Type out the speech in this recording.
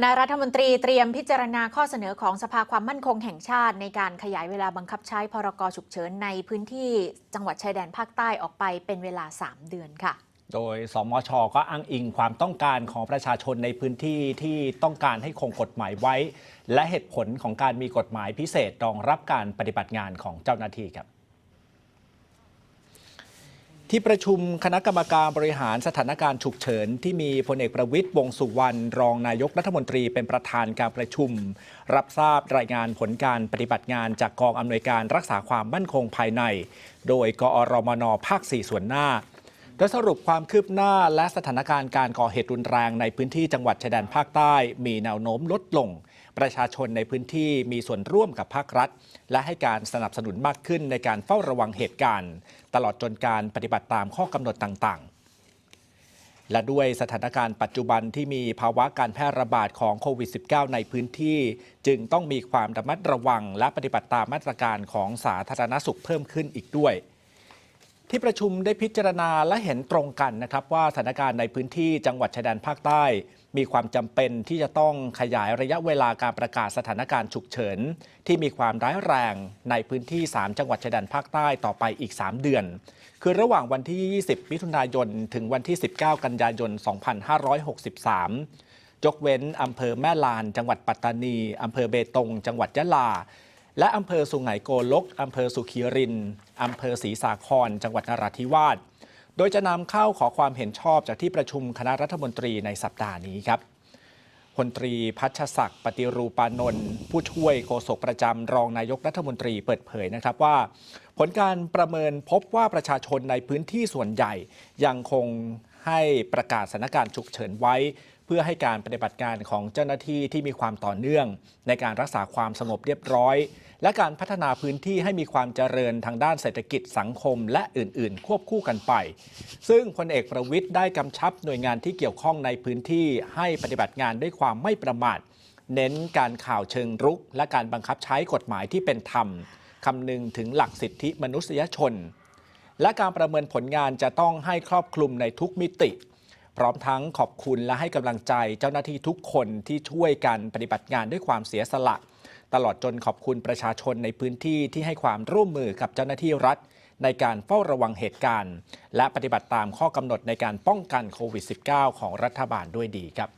คณะรัฐมนตรีเตรียมพิจารณาข้อเสนอของสภาความมั่นคงแห่งชาติ ในการขยายเวลาบังคับใช้พรกฉุกเฉินในพื้นที่จังหวัดชายแดนภาคใต้ออกไปเป็นเวลา 3 เดือนค่ะ โดยสมชก็อ้างอิงความต้องการของประชาชนในพื้นที่ที่ต้องการให้คงกฎหมายไว้ และเหตุผลของการมีกฎหมายพิเศษรองรับการปฏิบัติงานของเจ้าหน้าที่ครับ ที่ประชุมคณะกรรมการบริหารสถานการณ์ฉุกเฉิน ที่มีพลเอกประวิตยวงสุวรรณรองนายกรัฐมนตรีเป็นประธานการประชุม รับทราบรายงานผลการปฏิบัติงานจากกองอำนวยการรักษาความมั่นคงภายใน โดยกอรมนภาค 4 ส่วนหน้า โดยสรุปความคืบหน้าและสถานการณ์การก่อเหตุรุนแรงในพื้นที่จังหวัดชายแดนภาคใต้ มีแนวโน้มลดลง ประชาชนในพื้นที่มีส่วนร่วมกับภาครัฐ และให้การสนับสนุนมากขึ้นในการเฝ้าระวังเหตุการณ์ ตลอดจนการปฏิบัติตามข้อกำหนดต่างๆและด้วยสถานการณ์ปัจจุบันที่มีภาวะการแพร่ระบาดของโควิด -19 ในพื้นที่ จึงต้องมีความระมัดระวังและปฏิบัติตามมาตรการของสาธารณสุขเพิ่มขึ้นอีกด้วย ที่ประชุมได้พิจารณาและเห็นตรงกันนะครับ ว่าสถานการณ์ในพื้นที่จังหวัดชายแดนภาคใต้ มีความจำเป็นที่จะต้องขยายระยะเวลาการประกาศสถานการณ์ฉุกเฉิน ที่มีความร้ายแรงในพื้นที่ 3 จังหวัดชายแดนภาคใต้ต่อไปอีก 3 เดือน คือระหว่างวันที่ 20 มิถุนายน ถึงวันที่ 19 กันยายน 2563 ยกเว้นอำเภอแม่ลาน จังหวัดปัตตานีอำเภอเบตง จังหวัดยะลาและอำเภอสุไหงโกลกอำเภอสุขีริน อำเภอศรีสาคร จังหวัดนราธิวาส โดยจะนำเข้าขอความเห็นชอบจากที่ประชุมคณะรัฐมนตรีในสัปดาห์นี้ครับพลตรีพัชศักดิ์ปฏิรูปานนท์ผู้ช่วยโฆษกประจำรองนายกรัฐมนตรีเปิดเผยนะครับว่า ผลการประเมินพบว่าประชาชนในพื้นที่ส่วนใหญ่ ยังคงให้ประกาศสถานการณ์ฉุกเฉินไว้ เพื่อให้การปฏิบัติการของเจ้าหน้าที่ที่มีความต่อเนื่อง ในการรักษาความสงบเรียบร้อย และการพัฒนาพื้นที่ให้มีความเจริญทางด้านเศรษฐกิจสังคม และอื่น ๆ ควบคู่กันไป ซึ่งพลเอกประวิทย์ได้กำชับหน่วยงานที่เกี่ยวข้องในพื้นที่ให้ปฏิบัติงานด้วยความไม่ประมาทเน้นการข่าวเชิงรุก และการบังคับใช้กฎหมายที่เป็นธรรมคำนึงถึงหลักสิทธิมนุษยชน และการประเมินผลงานจะต้องให้ครอบคลุมในทุกมิติ พร้อมทั้งขอบคุณและให้กำลังใจเจ้าหน้าที่ทุกคนที่ช่วยกันปฏิบัติงานด้วยความเสียสละ ตลอดจนขอบคุณประชาชนในพื้นที่ที่ให้ความร่วมมือกับเจ้าหน้าที่รัฐ ในการเฝ้าระวังเหตุการณ์ และปฏิบัติตามข้อกำหนดในการป้องกันโควิด -19 ของรัฐบาลด้วยดีครับ